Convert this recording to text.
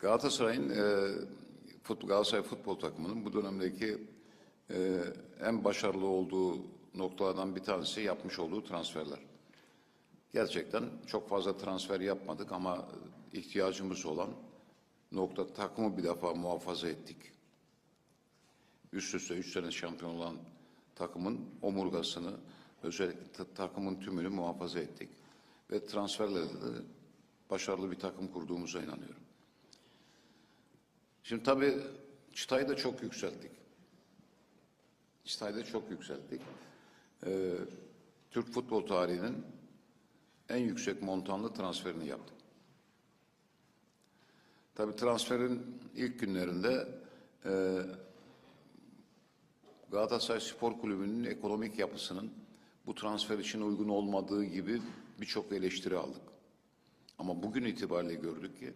Galatasaray'ın e, futbol, Galatasaray futbol takımının bu dönemdeki e, en başarılı olduğu noktalardan bir tanesi yapmış olduğu transferler. Gerçekten çok fazla transfer yapmadık ama ihtiyacımız olan nokta takımı bir defa muhafaza ettik. Üst üste üç sene şampiyon olan takımın omurgasını, özellikle ta- takımın tümünü muhafaza ettik. Ve transferlerde de başarılı bir takım kurduğumuza inanıyorum. Şimdi tabii çıtayı da çok yükselttik. Çıtayı da çok yükselttik. Ee, Türk futbol tarihinin en yüksek montanlı transferini yaptık. Tabii transferin ilk günlerinde e, Galatasaray Spor Kulübü'nün ekonomik yapısının bu transfer için uygun olmadığı gibi birçok eleştiri aldık. Ama bugün itibariyle gördük ki